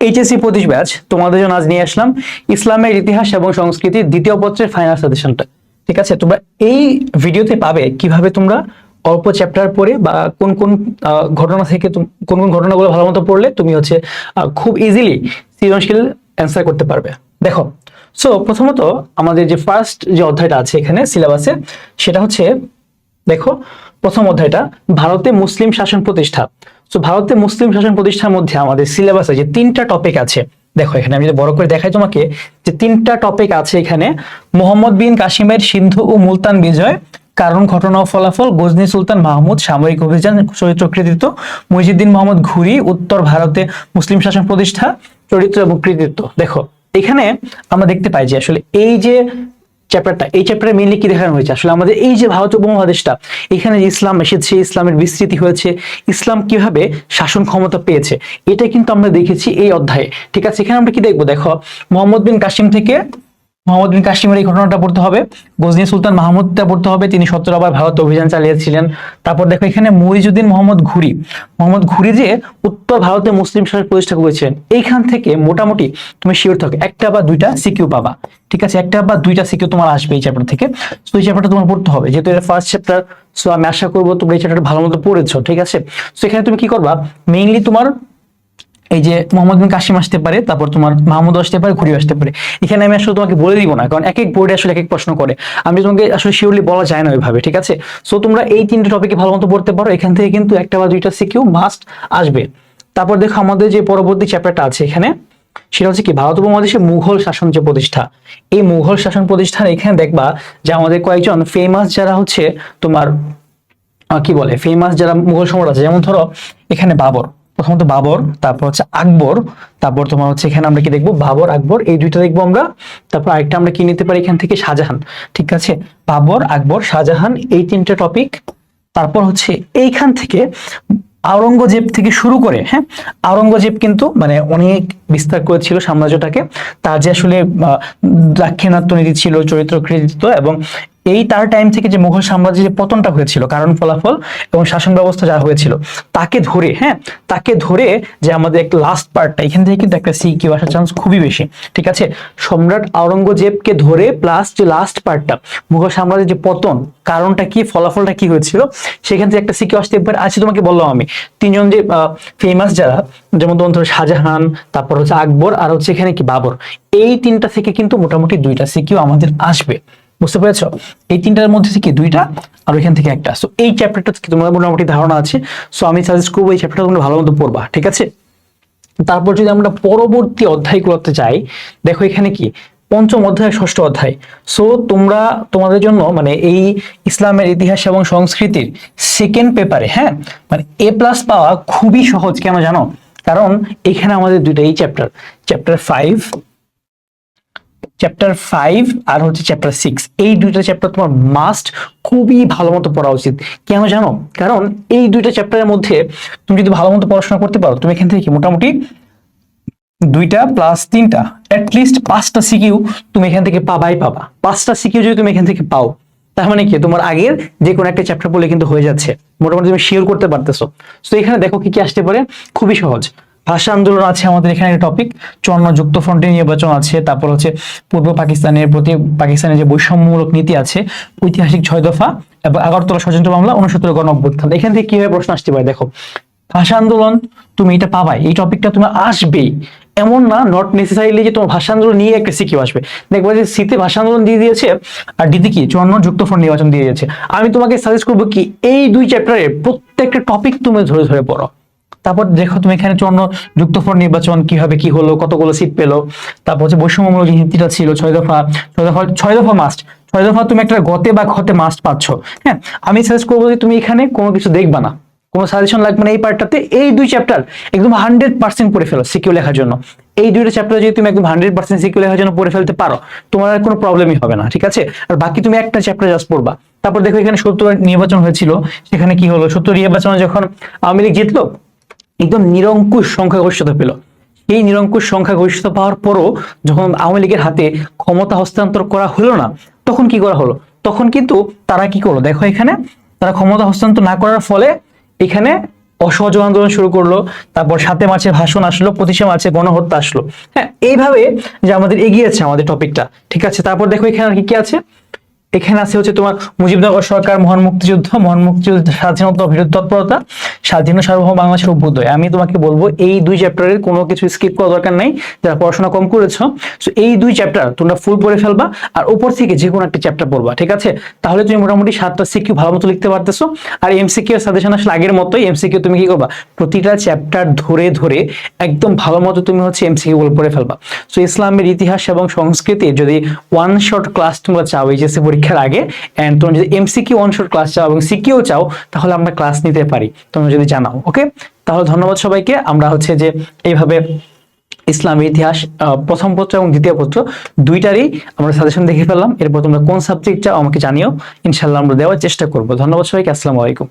HSC পঁচিশ batch তোমাদের জন্য আজ নিয়ে আসলাম ইসলামের ইতিহাস এবং সংস্কৃতির দ্বিতীয় পত্রের ফাইনাল সাজেশনটা ঠিক আছে? তোমরা এই ভিডিওতে পাবে কীভাবে তোমরা অল্প চ্যাপ্টার পড়ে বা কোন কোন ঘটনা থেকে কোন কোন ঘটনাগুলো ভালো মতো পড়লে তুমি হচ্ছে খুব ইজিলি সৃজনশীল অ্যান্সার করতে পারবে। দেখো সো প্রথমত আমাদের যে ফার্স্ট যে অধ্যায়টা আছে এখানে সিলেবাসে সেটা হচ্ছে, দেখো, প্রথম অধ্যায়টা, ভারতে মুসলিম শাসন প্রতিষ্ঠা। তো ভারতে মুসলিম শাসন প্রতিষ্ঠার মধ্যে আমাদের সিলেবাসে যে তিনটা টপিক আছে, দেখো এখানে আমি যদি বড় করে দেখাই তোমাকে, যে তিনটা টপিক আছে এখানে, মোহাম্মদ বিন কাশিমের সিন্ধু ও মুলতান বিজয়, কারণ, ঘটনা ও ফলাফল, গজনী সুলতান মাহমুদ, সামরিক অভিযান, চরিত্র কৃতিত্ব মহিজুদ্দিন মোহাম্মদ ঘুরি, উত্তর ভারতে মুসলিম শাসন প্রতিষ্ঠা, চরিত্র এবং কৃতিত্ব। দেখো, এখানে আমরা দেখতে পাই যে আসলে এই যে চ্যাপ্টারটা এই চ্যাপ্টারে মেনলি কি দেখানো হয়েছে? আসলে আমাদের এই যে ভারত উপমহাদেশটা, এখানে যে ইসলাম এসেছে ইসলামের বিস্তৃতি হয়েছে, ইসলাম কীভাবে শাসন ক্ষমতা পেয়েছে, এটা কিন্তু আমরা দেখেছি এই অধ্যায়ে। ঠিক আছে, এখানে আমরা কি দেখব? দেখো, মোহাম্মদ বিন কাসিম থেকে মোহাম্মদ বিন কাসিমের এই ঘটনাটা পড়তে হবে। গজনী সুলতান মাহমুদটা পড়তে হবে। তিনি সত্তর আবার ভারত অভিযান চালিয়েছিলেন। তারপর দেখো, এখানে মহিজুদ্দিন মোহাম্মদ ঘুরি। মোহাম্মদ ঘুরি যে উত্তর ভারতে মুসলিম শাসন প্রতিষ্ঠা করেছিলেন। এইখান থেকে মোটামুটি তুমি শিওর থাকো, একটা বা দুইটা সিকিউ পাবা। ঠিক আছে? একটা বা দুইটা সিকিউ তোমার আসবে এই চ্যাপ্টার থেকে। সো এই চ্যাপ্টারটা তোমার পড়তে হবে। যেহেতু এটা ফার্স্ট চ্যাপ্টার সো আমি আশা করব তোমরা এই চ্যাপ্টারটা ভালো মতো পড়েছো। ঠিক আছে? সো এখানে তুমি কি করবা? মেইনলি তোমার এই যে মোহাম্মদ বিন কাশিম আসতে পারে, তারপর তোমার মাহমুদ আসতে পারে ঘুরি আসতে পারে। এখানে আমি আসলে তোমাকে বলে দিব না, কারণ এক এক বোর্ডে আসলে এক এক প্রশ্ন করে। আমি তোমাকে আসলে শিওরলি বলা যায় না ওইভাবে, ঠিক আছে? সো তোমরা এই তিনটে টপিকে ভালো মতো পড়তে পারো, এখান থেকে কিন্তু একটা বা দুইটা সিকিউ মাস্ট আসবে। তারপর দেখো আমাদের যে পরবর্তী চ্যাপ্টারটা আছে এখানে, সেটা হচ্ছে কি? ভারত উপমহাদেশে মুঘল শাসন যে প্রতিষ্ঠা, এই মুঘল শাসন প্রতিষ্ঠান এখানে দেখবা যে আমাদের কয়েকজন ফেমাস যারা হচ্ছে তোমার কি বলে? ফেমাস যারা মুঘল সম্রাট আছে, যেমন ধরো এখানে বাবর। প্রথমত বাবর, তারপর হচ্ছে আকবর, তারপর তোমার হচ্ছে এখানে আমরা কি দেখব? বাবর, আকবর, এই দুইটা দেখব আমরা। তারপর আরেকটা আমরা কি নিতে পারি এখান থেকে? শাহজাহান। ঠিক আছে? বাবর, আকবর, শাহজাহান, এই তিনটা টপিক তারপর হচ্ছে এইখান থেকে আওরঙ্গজেব থেকে শুরু করে হ্যাঁ? আওরঙ্গজেব কিন্তু মানে অনেক বিস্তার করেছিল সাম্রাজ্যটাকে। তার যে আসলে দাক্ষিণাত্য নীতি ছিল, চরিত্র কৃতিত্ব এবং এই তার টাইম থেকে যে মুঘল সাম্রাজ্যের যে পতনটা হয়েছিল, কারণ ফলাফল এবং শাসন ব্যবস্থা যা হয়েছিল, তাকে ধরে হ্যাঁ তাকে ধরে যে আমাদের লাস্ট পার্টটা এখান থেকে কিন্তু একটা সি কিউ আসার চান্স খুবই বেশি, ঠিক আছে? সম্রাট আওরঙ্গজেবকে ধরে প্লাস যে লাস্ট পার্টটা মুঘল সাম্রাজ্যের যে পতন, কারণটা কি, ফলাফলটা কি হয়েছিল? সেখান থেকে একটা সিকিউ আসতে পারে আছে তোমাকে বললাম আমি, তিনজন যে ফেমাস যারা, যেমন তোমার ধরো শাহজাহান, তারপর হচ্ছে আকবর, আর হচ্ছে এখানে কি, বাবর, এই তিনটা থেকে কিন্তু মোটামুটি দুইটা সিকিউ আমাদের আসবে। বুঝতে পেরেছ? এই তিনটার মধ্যে থেকে দুইটা আর ওইখান থেকে একটা। সো এই চ্যাপ্টারটা তোমার মোটামুটি ধারণা আছে। সো আমি সাজেস্ট করব এই চ্যাপ্টারটা তোমরা ভালো মতো পড়বা, ঠিক আছে? তারপর যদি আমরা পরবর্তী অধ্যায়গুলোতে যাই, দেখো এখানে কি? পঞ্চম অধ্যায়, ষষ্ঠ অধ্যায়। সো তোমরা, তোমাদের জন্য মানে এই ইসলামের ইতিহাস এবং সংস্কৃতির সেকেন্ড পেপারে হ্যাঁ? মানে এ প্লাস পাওয়া খুবই সহজ, কেন জানো? কারণ এখানে আমাদের দুইটা এই chapter chapter five chapter five আর হচ্ছে চ্যাপ্টার সিক্স এই দুইটা চ্যাপ্টার তোমার মাস্ট খুবই ভালো মতো পড়া উচিত। কেন জানো? কারণ এই দুইটা চ্যাপ্টারের মধ্যে তুমি যদি ভালো মতো পড়াশোনা করতে পারো, তুমি এখান থেকে মোটামুটি দুইটা প্লাস তিনটা লিস্ট পাঁচটা সিকিউ তুমি এখান থেকে পাবাই পাবা। পাঁচটা সিকিউ যদি তুমি এখান থেকে পাও, তার মানে কি? তোমার আগের যে কোনো একটা চ্যাপ্টার পড়লে কিন্তু হয়ে যাচ্ছে। মোটামুটি তুমি শিওর করতে পারতেছো। তো এখানে দেখো কি কি আসতে পারে? খুবই সহজ। ভাষা আন্দোলন আছে আমাদের এখানে একটা টপিক চন্ন যুক্ত ফ্রন্টের নির্বাচন আছে, তারপর হচ্ছে পূর্ব পাকিস্তানের প্রতি, পাকিস্তানের যে বৈষম্যমূলক নীতি আছে, ঐতিহাসিক ছয় দফা এবং আগরতলা ষড়যন্ত্র মামলা, উনসত্তর গণ অভ্যুত্থান। এখান থেকে কীভাবে প্রশ্ন আসতে পারে? দেখো, ভাষা আন্দোলন, তুমি এটা পাবাই, এই টপিকটা তোমার আসবেই। এমন না নট নেসেসারিলি যে তোমার ভাষা আন্দোলন নিয়ে একটা সিকিউ আসবে। দেখব যে সিতে ভাষা আন্দোলন দিয়ে দিয়েছে, আর ডিতে কি? চুয়ান্ন যুক্ত ফোন নির্বাচন দিয়ে দিয়েছে। আমি তোমাকে সাজেস্ট করব কি, এই দুই চ্যাপ্টারে প্রত্যেকটা টপিক তুমি ধরে ধরে পড়ো। তারপর দেখো তুমি এখানে চন্ন যুক্ত ফোন নির্বাচন কীভাবে কি হলো, কতগুলো সিট পেল, তারপর হচ্ছে বৈষম্যমূলক নীতিটা ছিল, ছয় দফা ছয় দফা ছয় দফা মাস্ট ছয় দফা তুমি একটা গতে বা ঘতে মাস্ট পাচ্ছ হ্যাঁ? আমি সাজেস্ট করব যে তুমি এখানে কোনো কিছু দেখবা না, কোনো সাজেশন লাগবে না এই পার্টটাতে এই দুই চ্যাপ্টার একদম হান্ড্রেড পার্সেন্ট পড়ে ফেলো সিকিউ লেখার জন্য। এই দুইটা চ্যাপ্টার যদি তুমি একদম হান্ড্রেড পার্সেন্ট সিকিউ লেখার জন্য পড়ে ফেলতে পারো, তোমার আর কোনো প্রবলেমই হবে না, ঠিক আছে? আর বাকি তুমি একটা চ্যাপ্টার জাস্ট পড়বা। তারপর দেখো এখানে সত্তর নির্বাচন হয়েছিল, সেখানে কি হলো? সত্তর নির্বাচনে যখন আওয়ামী লীগ জিতলো একদম নিরঙ্কুশ সংখ্যাগরিষ্ঠতা পেল। এই নিরঙ্কুশ সংখ্যাগরিষ্ঠতা পাওয়ার পরও যখন আওয়ামী লীগের হাতে ক্ষমতা হস্তান্তর করা হলো না, তখন কি করা হলো? তখন কিন্তু তারা কি করল? দেখো এখানে, তারা ক্ষমতা হস্তান্তর না করার ফলে এখানে অসহযোগ আন্দোলন শুরু করল, তারপর সাতে মার্চে ভাষণ আসলো, পঁচিশে মার্চে গণহত্যা আসলো। হ্যাঁ এইভাবে যে আমাদের এগিয়েছে আমাদের টপিকটা ঠিক আছে? তারপর দেখো এখানে আর কি কি আছে? এখানে আছে হচ্ছে তোমার মুজিবনগর সরকার মহান মুক্তিযুদ্ধ মহান মুক্তিযুদ্ধ, স্বাধীনতা, বিরোধী তৎপরতা, স্বাধীন সার্বভৌম বাংলাদেশের অভ্যুদয়। আমি তোমাকে বলব, এই দুই চ্যাপ্টারের কোনো কিছু স্কিপ করা দরকার নাই। যারা পড়াশোনা কম করেছ তো এই দুই চ্যাপ্টার তোমরা ফুল পড়ে ফেলবা, আর উপর থেকে যে কোনো একটা চ্যাপ্টার পড়বা, ঠিক আছে? তাহলে তুমি মোটামুটি সাতটা সিকিউ ভালো মতো লিখতে পারতেছো। আর এমসিকিউ সাজেশন আসলে আগের মতোই এমসিকিউ তুমি কি করবা? প্রতিটা চ্যাপ্টার ধরে ধরে একদম ভালো মতো তুমি হচ্ছে এমসিকিউ পড়ে ফেলবা। তো ইসলামের ইতিহাস এবং সংস্কৃতি যদি ওয়ান শর্ট ক্লাস তোমরা চাও, এইচএসসি পরীক্ষার আগে এন্ড তোমরা যদি এমসিকিউ শর্ট ক্লাস চাও এবং সিকিউ চাও, তাহলে আমরা ক্লাস নিতে পারি। তোমরা যদি জানাও ওকে তাহলে ধন্যবাদ সবাইকে। আমরা হচ্ছে যে এইভাবে ইসলাম ইতিহাস প্রথম পত্র এবং দ্বিতীয় পত্র দুইটারই আমরা সাজেশন দেখে ফেললাম। এরপর তোমরা কোন সাবজেক্ট চাও আমাকে জানিও। ইনশাল্লাহ আমরা দেওয়ার চেষ্টা করব। ধন্যবাদ সবাইকে। আসসালামু আলাইকুম।